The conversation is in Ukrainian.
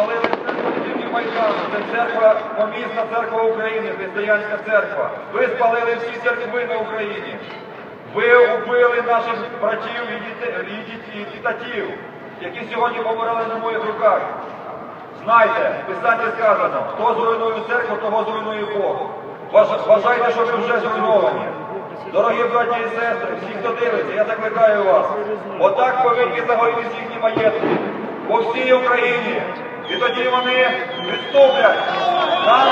Спалили церкву. Майдану. Це церква, помісна церква України, християнська церква. Ви спалили всі церкви на Україні. Ви убили наших братів і дітей, і дітей, які сьогодні помирали на моїх руках. Знайте, в Писанні сказано, хто зруйнує церкву, того зруйнує Бог. Вважайте, що ви вже зруйновані. Дорогі браті і сестри, всі, хто дивиться, я закликаю вас. Отак повинні загорітися їхні маєтки по всій Україні. І тоді вони відступлять. Нам